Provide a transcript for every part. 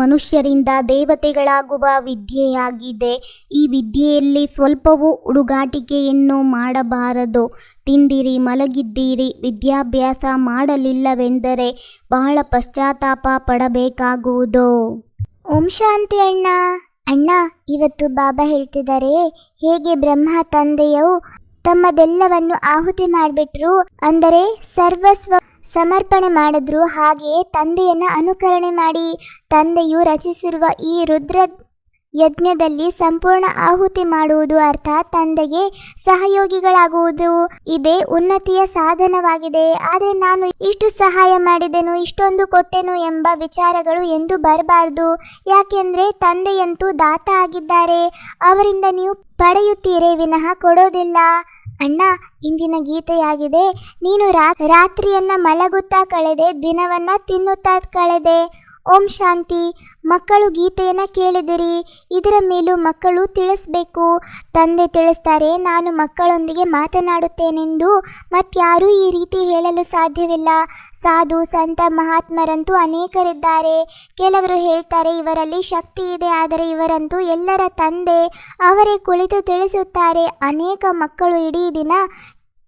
ಮನುಷ್ಯರಿಂದ ದೇವತೆಗಳಾಗುವ ವಿದ್ಯೆಯಾಗಿದೆ. ಈ ವಿದ್ಯೆಯಲ್ಲಿ ಸ್ವಲ್ಪವೂ ಹುಡುಗಾಟಿಕೆಯನ್ನು ಮಾಡಬಾರದು. ತಿಂದಿರಿ, ಮಲಗಿದ್ದೀರಿ, ವಿದ್ಯಾಭ್ಯಾಸ ಮಾಡಲಿಲ್ಲವೆಂದರೆ ಬಹಳ ಪಶ್ಚಾತ್ತಾಪ ಪಡಬೇಕಾಗುವುದು. ಓಂ ಶಾಂತಿ ಅಣ್ಣ. ಅಣ್ಣ, ಇವತ್ತು ಬಾಬಾ ಹೇಳ್ತಿದ್ದಾರೆ, ಹೇಗೆ ಬ್ರಹ್ಮ ತಂದೆಯು ತಮ್ಮದೆಲ್ಲವನ್ನು ಆಹುತಿ ಮಾಡಿಬಿಟ್ರು, ಅಂದರೆ ಸರ್ವಸ್ವ ಸಮರ್ಪಣೆ ಮಾಡಿದ್ರು. ಹಾಗೆಯೇ ತಂದೆಯನ್ನ ಅನುಕರಣೆ ಮಾಡಿ ತಂದೆಯು ರಚಿಸಿರುವ ಈ ರುದ್ರ ಯಜ್ಞದಲ್ಲಿ ಸಂಪೂರ್ಣ ಆಹುತಿ ಮಾಡುವುದು ಅರ್ಥಾತ್ ತಂದೆಗೆ ಸಹಯೋಗಿಗಳಾಗುವುದು ಇದೇ ಉನ್ನತಿಯ ಸಾಧನವಾಗಿದೆ. ಆದರೆ ನಾನು ಇಷ್ಟು ಸಹಾಯ ಮಾಡಿದೆನು, ಇಷ್ಟೊಂದು ಕೊಟ್ಟೆನು ಎಂಬ ವಿಚಾರಗಳು ಎಂದು ಬರಬಾರದು. ಯಾಕೆಂದರೆ ತಂದೆಯಂತೂ ದಾತ ಆಗಿದ್ದಾರೆ. ಅವರಿಂದ ನೀವು ಪಡೆಯುತ್ತೀರೇ ವಿನಃ ಕೊಡೋದಿಲ್ಲ. ಅಣ್ಣ ಇಂದಿನ ಗೀತೆಯಾಗಿದೆ ನೀನು ರಾತ್ರಿಯನ್ನ ಮಲಗುತ್ತಾ ಕಳೆದೆ ದಿನವನ್ನ ತಿನ್ನುತ್ತಾ ಕಳೆದೆ. ಓಂ ಶಾಂತಿ. ಮಕ್ಕಳು ಗೀತೆಯನ್ನು ಕೇಳಿದಿರಿ. ಇದರ ಮೇಲೂ ಮಕ್ಕಳು ತಿಳಿಸ್ಬೇಕು. ತಂದೆ ತಿಳಿಸ್ತಾರೆ, ನಾನು ಮಕ್ಕಳೊಂದಿಗೆ ಮಾತನಾಡುತ್ತೇನೆಂದು. ಮತ್ತಾರೂ ಈ ರೀತಿ ಹೇಳಲು ಸಾಧ್ಯವಿಲ್ಲ. ಸಾಧು, ಸಂತ, ಮಹಾತ್ಮರಂತೂ ಅನೇಕರಿದ್ದಾರೆ. ಕೆಲವರು ಹೇಳ್ತಾರೆ, ಇವರಲ್ಲಿ ಶಕ್ತಿ ಇದೆ, ಆದರೆ ಇವರಂತೂ ಎಲ್ಲರ ತಂದೆ. ಅವರೇ ಕುಳಿತು ತಿಳಿಸುತ್ತಾರೆ. ಅನೇಕ ಮಕ್ಕಳು ಇಡೀ ದಿನ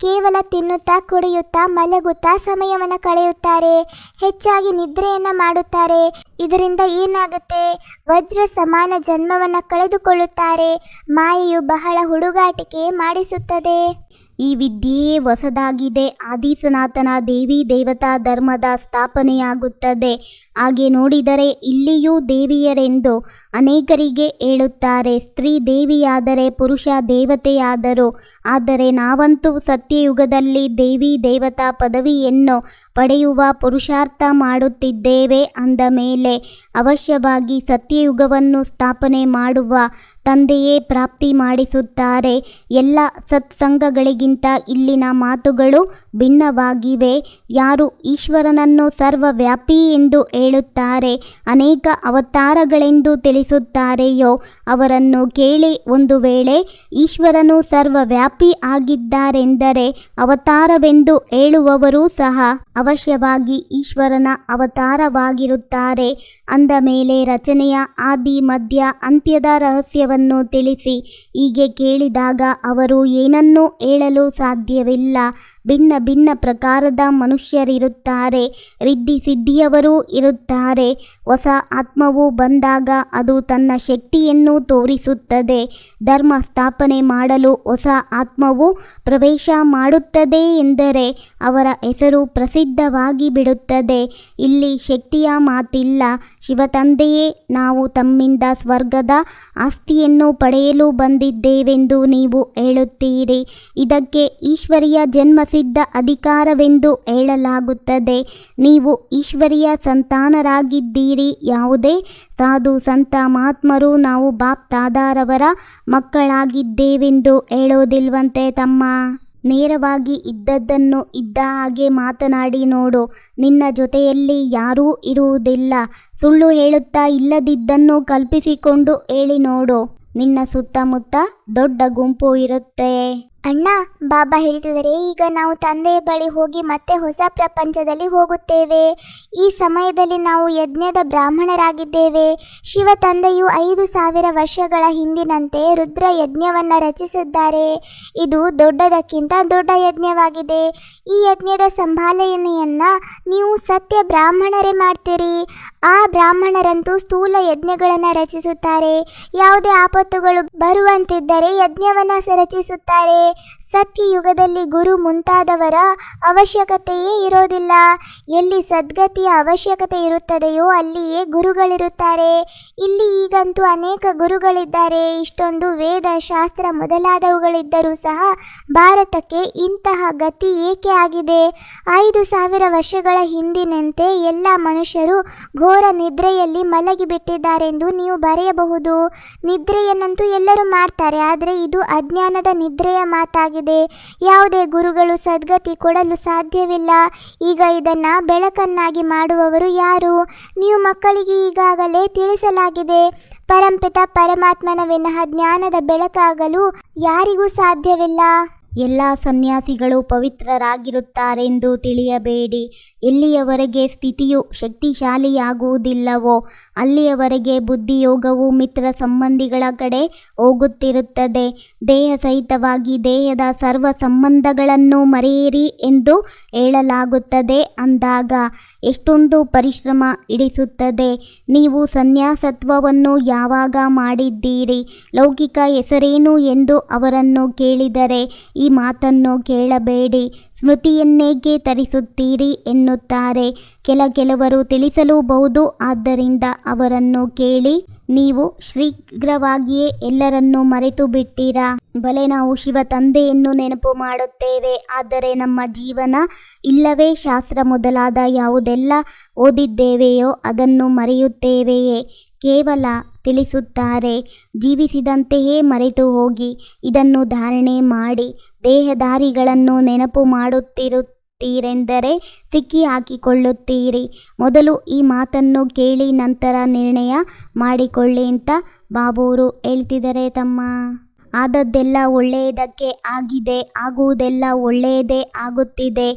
ಕೇವಲ ತಿನ್ನುತ್ತಾ, ಕುಡಿಯುತ್ತಾ, ಮಲಗುತ್ತಾ ಸಮಯವನ್ನು ಕಳೆಯುತ್ತಾರೆ. ಹೆಚ್ಚಾಗಿ ನಿದ್ರೆಯನ್ನ ಮಾಡುತ್ತಾರೆ. ಇದರಿಂದ ಏನಾಗುತ್ತೆ? ವಜ್ರ ಸಮಾನ ಜನ್ಮವನ್ನು ಕಳೆದುಕೊಳ್ಳುತ್ತಾರೆ. ಮಾಯೆಯು ಬಹಳ ಹುಡುಗಾಟಿಕೆ ಮಾಡಿಸುತ್ತದೆ. ಈ ವಿದ್ಯೆಯೇ ಹೊಸದಾಗಿದೆ. ಆದಿ ಸನಾತನ ದೇವಿ ದೇವತಾ ಧರ್ಮದ ಸ್ಥಾಪನೆಯಾಗುತ್ತದೆ. ಹಾಗೆ ನೋಡಿದರೆ ಇಲ್ಲಿಯೂ ದೇವಿಯರೆಂದು ಅನೇಕರಿಗೆ ಹೇಳುತ್ತಾರೆ. ಸ್ತ್ರೀ ದೇವಿಯಾದರೆ ಪುರುಷ ದೇವತೆಯಾದರು. ಆದರೆ ನಾವಂತೂ ಸತ್ಯಯುಗದಲ್ಲಿ ದೇವಿ ದೇವತಾ ಪದವಿಯನ್ನು ಪಡೆಯುವ ಪುರುಷಾರ್ಥ ಮಾಡುತ್ತಿದ್ದೇವೆ ಅಂದ ಮೇಲೆ ಅವಶ್ಯವಾಗಿ ಸತ್ಯಯುಗವನ್ನು ಸ್ಥಾಪನೆ ಮಾಡುವ ತಂದೆಯೇ ಪ್ರಾಪ್ತಿ ಮಾಡಿಸುತ್ತಾರೆ. ಎಲ್ಲ ಸತ್ಸಂಗಗಳಿಗಿಂತ ಇಲ್ಲಿನ ಮಾತುಗಳು ಭಿನ್ನವಾಗಿವೆ. ಯಾರು ಈಶ್ವರನನ್ನು ಸರ್ವವ್ಯಾಪಿ ಎಂದು ಹೇಳುತ್ತಾರೆ, ಅನೇಕ ಅವತಾರಗಳೆಂದು ತಿಳಿಸುತ್ತಾರೆಯೋ ಅವರನ್ನು ಕೇಳಿ ಒಂದು ವೇಳೆ ಈಶ್ವರನು ಸರ್ವವ್ಯಾಪಿ ಆಗಿದ್ದಾರೆಂದರೆ ಅವತಾರವೆಂದು ಹೇಳುವವರೂ ಸಹ ಅವಶ್ಯವಾಗಿ ಈಶ್ವರನ ಅವತಾರವಾಗಿರುತ್ತಾರೆ. ಅಂದ ಮೇಲೆ ರಚನೆಯ ಆದಿ, ಮಧ್ಯ, ಅಂತ್ಯದ ರಹಸ್ಯವನ್ನು ತಿಳಿಸಿ. ಹೀಗೆ ಕೇಳಿದಾಗ ಅವರು ಏನನ್ನೂ ಹೇಳಲು ಸಾಧ್ಯವಿಲ್ಲ. ಭಿನ್ನ ಭಿನ್ನ ಪ್ರಕಾರದ ಮನುಷ್ಯರಿರುತ್ತಾರೆ. ರಿದ್ಧಿ ಸಿದ್ಧಿಯವರೂ ಇರುತ್ತಾರೆ. ಹೊಸ ಆತ್ಮವು ಬಂದಾಗ ಅದು ತನ್ನ ಶಕ್ತಿಯನ್ನು ತೋರಿಸುತ್ತದೆ. ಧರ್ಮ ಸ್ಥಾಪನೆ ಮಾಡಲು ಹೊಸ ಆತ್ಮವು ಪ್ರವೇಶ ಮಾಡುತ್ತದೆ ಎಂದರೆ ಅವರ ಹೆಸರು ಪ್ರಸಿದ್ಧವಾಗಿ ಬಿಡುತ್ತದೆ. ಇಲ್ಲಿ ಶಕ್ತಿಯ ಮಾತಿಲ್ಲ. ಶಿವತಂದೆಯೇ, ನಾವು ತಮ್ಮಿಂದ ಸ್ವರ್ಗದ ಆಸ್ತಿಯನ್ನು ಪಡೆಯಲು ಬಂದಿದ್ದೇವೆಂದು ನೀವು ಹೇಳುತ್ತೀರಿ. ಇದಕ್ಕೆ ಈಶ್ವರಿಯ ಜನ್ಮಸಿದ್ಧ ಅಧಿಕಾರವೆಂದು ಹೇಳಲಾಗುತ್ತದೆ. ನೀವು ಈಶ್ವರಿಯ ಸಂತಾನರಾಗಿದ್ದೀರಿ. ಯಾವುದೇ ಸಾಧು, ಸಂತ, ಮಹಾತ್ಮರು ನಾವು ಬಾಪ್ ತಾದಾರವರ ಮಕ್ಕಳಾಗಿದ್ದೇವೆಂದು ಹೇಳೋದಿಲ್ವಂತೆ ತಮ್ಮ? ನೇರವಾಗಿ ಇದ್ದದ್ದನ್ನು ಇದ್ದ ಹಾಗೆ ಮಾತನಾಡಿ ನೋಡು. ನಿನ್ನ ಜೊತೆಯಲ್ಲಿ ಯಾರೂ ಇರುವುದಿಲ್ಲ. ಸುಳ್ಳು ಹೇಳುತ್ತಾ ಇಲ್ಲದಿದ್ದನ್ನು ಕಲ್ಪಿಸಿಕೊಂಡು ಹೇಳಿ ನೋಡು. ನಿನ್ನ ಸುತ್ತಮುತ್ತ ದೊಡ್ಡ ಗುಂಪು ಇರುತ್ತೆ. ಅಣ್ಣ, ಬಾಬಾ ಹೇಳ್ತಿದ್ದಾರೆ ಈಗ ನಾವು ತಂದೆಯ ಬಳಿ ಹೋಗಿ ಮತ್ತೆ ಹೊಸ ಪ್ರಪಂಚದಲ್ಲಿ ಹೋಗುತ್ತೇವೆ. ಈ ಸಮಯದಲ್ಲಿ ನಾವು ಯಜ್ಞದ ಬ್ರಾಹ್ಮಣರಾಗಿದ್ದೇವೆ. ಶಿವ ತಂದೆಯು ಐದು ಸಾವಿರ ವರ್ಷಗಳ ಹಿಂದಿನಂತೆ ರುದ್ರ ಯಜ್ಞವನ್ನು ರಚಿಸಿದ್ದಾರೆ. ಇದು ದೊಡ್ಡದಕ್ಕಿಂತ ದೊಡ್ಡ ಯಜ್ಞವಾಗಿದೆ. ಈ ಯಜ್ಞದ ಸಂಭಾಲನೆಯನ್ನ ನೀವು ಸತ್ಯ ಬ್ರಾಹ್ಮಣರೇ ಮಾಡ್ತೀರಿ. ಆ ಬ್ರಾಹ್ಮಣರಂತೂ ಸ್ಥೂಲ ಯಜ್ಞಗಳನ್ನು ರಚಿಸುತ್ತಾರೆ. ಯಾವುದೇ ಆಪತ್ತುಗಳು ಬರುವಂತಿದ್ದರೆ ಯಜ್ಞವನ್ನು ರಚಿಸುತ್ತಾರೆ. ರಚಿಸುತ್ತಾರೆ ಸತ್ಯಯುಗದಲ್ಲಿ ಗುರು ಮುಂತಾದವರ ಅವಶ್ಯಕತೆಯೇ ಇರೋದಿಲ್ಲ. ಎಲ್ಲಿ ಸದ್ಗತಿಯ ಅವಶ್ಯಕತೆ ಇರುತ್ತದೆಯೋ ಅಲ್ಲಿಯೇ ಗುರುಗಳಿರುತ್ತಾರೆ. ಇಲ್ಲಿ ಈಗಂತೂ ಅನೇಕ ಗುರುಗಳಿದ್ದಾರೆ. ಇಷ್ಟೊಂದು ವೇದ, ಶಾಸ್ತ್ರ ಮೊದಲಾದವುಗಳಿದ್ದರೂ ಸಹ ಭಾರತಕ್ಕೆ ಇಂತಹ ಗತಿ ಏಕೆ ಆಗಿದೆ? ಐದು ಸಾವಿರ ವರ್ಷಗಳ ಹಿಂದಿನಂತೆ ಎಲ್ಲ ಮನುಷ್ಯರು ಘೋರ ನಿದ್ರೆಯಲ್ಲಿ ಮಲಗಿಬಿಟ್ಟಿದ್ದಾರೆಂದು ನೀವು ಬರೆಯಬಹುದು. ನಿದ್ರೆಯನ್ನಂತೂ ಎಲ್ಲರೂ ಮಾಡ್ತಾರೆ, ಆದರೆ ಇದು ಅಜ್ಞಾನದ ನಿದ್ರೆಯ ಮಾತಾಗಿದೆ. ಯಾವುದೇ ಗುರುಗಳು ಸದ್ಗತಿ ಕೊಡಲು ಸಾಧ್ಯವಿಲ್ಲ. ಈಗ ಇದನ್ನು ಬೆಳಕನ್ನಾಗಿ ಮಾಡುವವರು ಯಾರು? ನೀವು ಮಕ್ಕಳಿಗೆ ಈಗಾಗಲೇ ತಿಳಿಸಲಾಗಿದೆ. ಪರಂಪಿತ ಪರಮಾತ್ಮನ ವಿನಃ ಜ್ಞಾನದ ಬೆಳಕಾಗಲು ಯಾರಿಗೂ ಸಾಧ್ಯವಿಲ್ಲ. ಎಲ್ಲ ಸನ್ಯಾಸಿಗಳು ಪವಿತ್ರರಾಗಿರುತ್ತಾರೆಂದು ತಿಳಿಯಬೇಡಿ. ಎಲ್ಲಿಯವರೆಗೆ ಸ್ಥಿತಿಯು ಶಕ್ತಿಶಾಲಿಯಾಗುವುದಿಲ್ಲವೋ, ಅಲ್ಲಿಯವರೆಗೆ ಬುದ್ಧಿಯೋಗವು ಮಿತ್ರ ಸಂಬಂಧಿಗಳ ಕಡೆ ಹೋಗುತ್ತಿರುತ್ತದೆ. ದೇಹ ಸಹಿತವಾಗಿ ದೇಹದ ಸರ್ವ ಸಂಬಂಧಗಳನ್ನು ಮರೆಯಿರಿ ಎಂದು ಹೇಳಲಾಗುತ್ತದೆ. ಅಂದಾಗ ಎಷ್ಟೊಂದು ಪರಿಶ್ರಮ ಇಡಿಸುತ್ತದೆ. ನೀವು ಸನ್ಯಾಸತ್ವವನ್ನು ಯಾವಾಗ ಮಾಡಿದ್ದೀರಿ? ಲೌಕಿಕ ಹೆಸರೇನು ಎಂದು ಅವರನ್ನು ಕೇಳಿದರೆ ಈ ಮಾತನ್ನು ಕೇಳಬೇಡಿ. ಸ್ಮೃತಿಯನ್ನೇಕೆ ತರಿಸುತ್ತೀರಿ ಎನ್ನುತ್ತಾರೆ. ಕೆಲ ಕೆಲವರು ತಿಳಿಸಲೂಬಹುದು. ಆದ್ದರಿಂದ ಅವರನ್ನು ಕೇಳಿ ನೀವು ಶೀಘ್ರವಾಗಿಯೇ ಎಲ್ಲರನ್ನೂ ಮರೆತು ಬಿಟ್ಟಿರಾ ಬಲೆ ನಾವು ಶಿವ ತಂದೆಯನ್ನು ನೆನಪು ಮಾಡುತ್ತೇವೆ. ಆದರೆ ನಮ್ಮ ಜೀವನ ಇಲ್ಲವೇ ಶಾಸ್ತ್ರ ಮೊದಲಾದ ಯಾವುದೆಲ್ಲ ಓದಿದ್ದೇವೆಯೋ ಅದನ್ನು ಮರೆಯುತ್ತೇವೆಯೇ? ಕೇವಲ ತಿಳಿಸುತ್ತಾರೆ. ಜೀವಿಸಿದಂತೆಯೇ ಮರೆತು ಹೋಗಿ ಇದನ್ನು ಧಾರಣೆ ಮಾಡಿ ದೇಹದಾರಿಗಳನ್ನು ನೆನಪು ಮಾಡುತ್ತಿರುತ್ತೀರೆಂದರೆ ಸಿಕ್ಕಿ ಹಾಕಿಕೊಳ್ಳುತ್ತೀರಿ. ಮೊದಲು ಈ ಮಾತನ್ನು ಕೇಳಿ ನಂತರ ನಿರ್ಣಯ ಮಾಡಿಕೊಳ್ಳಿ ಅಂತ ಬಾಬೂರು ಹೇಳ್ತಿದ್ದಾರೆ ತಮ್ಮ. ಆದದ್ದೆಲ್ಲ ಒಳ್ಳೆಯದಕ್ಕೆ ಆಗಿದೆ, ಆಗುವುದೆಲ್ಲ ಒಳ್ಳೆಯದೇ ಆಗುತ್ತಿದೆ.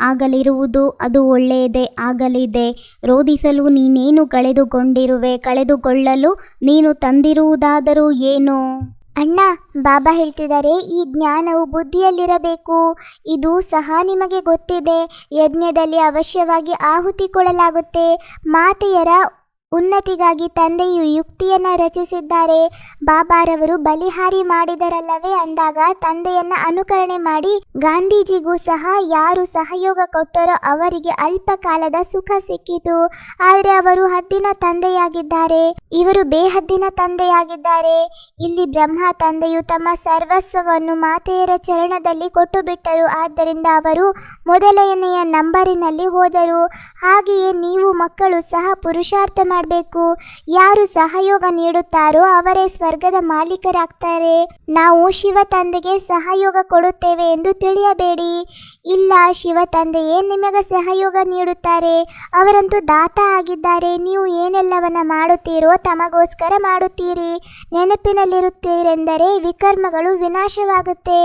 ಆಗಲಿರುವುದು ಅದು ಒಳ್ಳೆಯದೇ ಆಗಲಿದೆ. ರೋಧಿಸಲು ನೀನೇನು ಕಳೆದುಕೊಂಡಿರುವೆ? ಕಳೆದುಕೊಳ್ಳಲು ನೀನು ತಂದಿರುವುದಾದರೂ ಏನು? ಅಣ್ಣ, ಬಾಬಾ ಹೇಳ್ತಿದ್ದಾರೆ, ಈ ಜ್ಞಾನವು ಬುದ್ಧಿಯಲ್ಲಿರಬೇಕು. ಇದು ಸಹ ನಿಮಗೆ ಗೊತ್ತಿದೆ, ಯಜ್ಞದಲ್ಲಿ ಅವಶ್ಯವಾಗಿ ಆಹುತಿ ಕೊಡಲಾಗುತ್ತೆ. ಮಾತೆಯರ ಉನ್ನತಿಗಾಗಿ ತಂದೆಯು ಯುಕ್ತಿಯನ್ನ ರಚಿಸಿದ್ದಾರೆ. ಬಾಬಾರವರು ಬಲಿಹಾರಿ ಮಾಡಿದರಲ್ಲವೇ ಅಂದಾಗ ತಂದೆಯನ್ನ ಅನುಕರಣೆ ಮಾಡಿ ಗಾಂಧೀಜಿಗೂ ಸಹ ಯಾರು ಸಹಯೋಗ ಕೊಟ್ಟರೋ ಅವರಿಗೆ ಅಲ್ಪ ಕಾಲದ ಸುಖ ಸಿಕ್ಕಿತು. ಆದರೆ ಅವರು ಹದ್ದಿನ ತಂದೆಯಾಗಿದ್ದಾರೆ. ಇವರು ಬೇಹದ್ದಿನ ತಂದೆಯಾಗಿದ್ದಾರೆ. ಇಲ್ಲಿ ಬ್ರಹ್ಮ ತಂದೆಯು ತಮ್ಮ ಸರ್ವಸ್ವವನ್ನು ಮಾತೆಯರ ಚರಣದಲ್ಲಿ ಕೊಟ್ಟು ಬಿಟ್ಟರು ಆದ್ದರಿಂದ ಅವರು ಮೊದಲನೆಯ ನಂಬರಿನಲ್ಲಿ ಹೋದರು. ಹಾಗೆಯೇ ನೀವು ಮಕ್ಕಳು ಸಹ ಪುರುಷಾರ್ಥ ಮಾಡಬೇಕು? ಯಾರು ಸಹಯೋಗ ನೀಡುತ್ತಾರೋ ಅವರೇ ಸ್ವರ್ಗದ ಮಾಲೀಕರಾಗ್ತಾರೆ. ನಾವು ಶಿವ ತಂದೆಗೆ ಸಹಯೋಗ ಕೊಡುತ್ತೇವೆ ಎಂದು ತಿಳಿಯಬೇಡಿ. ಇಲ್ಲ, ಶಿವ ತಂದೆಯೇ ನಿಮಗೆ ಸಹಯೋಗ ನೀಡುತ್ತಾರೆ. ಅವರಂತೂ ದಾತ ಆಗಿದ್ದಾರೆ. ನೀವು ಏನೆಲ್ಲವನ್ನ ಮಾಡುತ್ತೀರೋ ತಮಗೋಸ್ಕರ ಮಾಡುತ್ತೀರಿ. ನೆನಪಿನಲ್ಲಿರುತ್ತೀರೆಂದರೆ ವಿಕರ್ಮಗಳು ವಿನಾಶವಾಗುತ್ತೆ.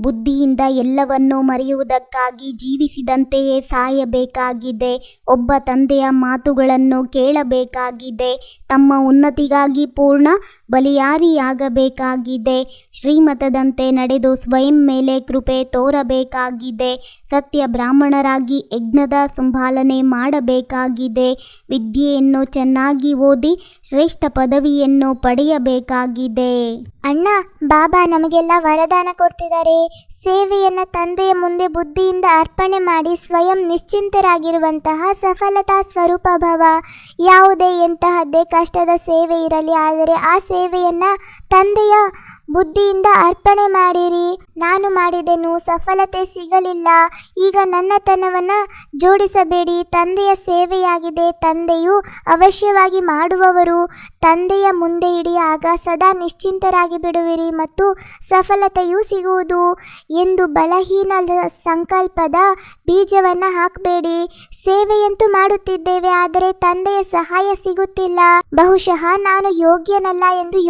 ಬುದ್ಧಿಯಿಂದ ಎಲ್ಲವನ್ನೂ ಮರೆಯುವುದಕ್ಕಾಗಿ ಜೀವಿಸಿದಂತೆಯೇ ಸಾಯಬೇಕಾಗಿದೆ. ಒಬ್ಬ ತಂದೆಯ ಮಾತುಗಳನ್ನು ಕೇಳಬೇಕಾಗಿದೆ. ತಮ್ಮ ಉನ್ನತಿಗಾಗಿ ಪೂರ್ಣ ಬಲಿಯಾರಿಯಾಗಬೇಕಾಗಿದೆ. ಶ್ರೀಮತದಂತೆ ನಡೆದು ಸ್ವಯಂ ಮೇಲೆ ಕೃಪೆ ತೋರಬೇಕಾಗಿದೆ. ಸತ್ಯ ಬ್ರಾಹ್ಮಣರಾಗಿ ಯಜ್ಞದ ಸಂಭಾಲನೆ ಮಾಡಬೇಕಾಗಿದೆ. ವಿದ್ಯೆಯನ್ನು ಚೆನ್ನಾಗಿ ಓದಿ ಶ್ರೇಷ್ಠ ಪದವಿಯನ್ನು ಪಡೆಯಬೇಕಾಗಿದೆ. ಅಣ್ಣ, ಬಾಬಾ ನಮಗೆಲ್ಲ ವರದಾನ ಕೊಡ್ತಿದ್ದಾರೆ. ಸೇವೆಯನ್ನ ತಂದೆಯ ಮುಂದೆ ಬುದ್ಧಿಯಿಂದ ಅರ್ಪಣೆ ಮಾಡಿ ಸ್ವಯಂ ನಿಶ್ಚಿಂತರಾಗಿರುವಂತಹ ಸಫಲತಾ ಸ್ವರೂಪ ಭವ. ಯಾವುದೇ ಎಂತಹದ್ದೇ ಕಷ್ಟದ ಸೇವೆ ಇರಲಿ, ಆದರೆ ಆ ಸೇವೆಯನ್ನ ತಂದೆಯ ಬುದ್ಧಿಯಿಂದ ಅರ್ಪಣೆ ಮಾಡಿರಿ. ನಾನು ಮಾಡಿದೆನು ಸಫಲತೆ ಸಿಗಲಿಲ್ಲ. ಈಗ ನನ್ನತನವನ್ನು ಜೋಡಿಸಬೇಡಿ. ತಂದೆಯ ಸೇವೆಯಾಗಿದೆ. ತಂದೆಯು ಅವಶ್ಯವಾಗಿ ಮಾಡುವವರು. ತಂದೆಯ ಮುಂದೆ ಇಡಿಯಾಗ ಸದಾ ನಿಶ್ಚಿಂತರಾಗಿ ಬಿಡುವಿರಿ ಮತ್ತು ಸಫಲತೆಯೂ ಸಿಗುವುದು ಎಂದು ಬಲಹೀನ ಸಂಕಲ್ಪದ ಬೀಜವನ್ನು ಹಾಕಬೇಡಿ. ಸೇವೆಯಂತೂ ಮಾಡುತ್ತಿದ್ದೇವೆ, ಆದರೆ ತಂದೆಯ ಸಹಾಯ ಸಿಗುತ್ತಿಲ್ಲ. ಬಹುಶಃ ನಾನು ಯೋಗ್ಯನಲ್ಲ ಎಂದು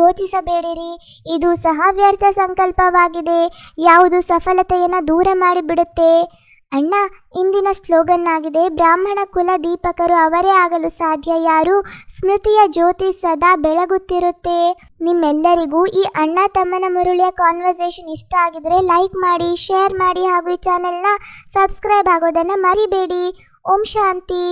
ಇದು ಸಹ ವ್ಯರ್ಥ ಸಂಕಲ್ಪವಾಗಿದೆ. ಯಾವುದು ಸಫಲತೆಯನ್ನ ದೂರ ಮಾಡಿಬಿಡುತ್ತೆ? ಅಣ್ಣ, ಇಂದಿನ ಸ್ಲೋಗನ್ ಆಗಿದೆ ಬ್ರಾಹ್ಮಣ ಕುಲ ದೀಪಕರು ಅವರೇ ಆಗಲು ಸಾಧ್ಯ? ಯಾರು? ಸ್ಮೃತಿಯ ಜ್ಯೋತಿ ಸದಾ ಬೆಳಗುತ್ತಿರುತ್ತೆ. ನಿಮ್ಮೆಲ್ಲರಿಗೂ ಈ ಅಣ್ಣ ತಮ್ಮನ ಮುರುಳಿಯ ಕಾನ್ವರ್ಸೇಷನ್ ಇಷ್ಟ ಆಗಿದ್ರೆ ಲೈಕ್ ಮಾಡಿ ಶೇರ್ ಮಾಡಿ ಹಾಗೂ ಈ ಚಾನೆಲ್ನ ಸಬ್ಸ್ಕ್ರೈಬ್ ಆಗೋದನ್ನು ಮರಿಬೇಡಿ. ಓಂ ಶಾಂತಿ.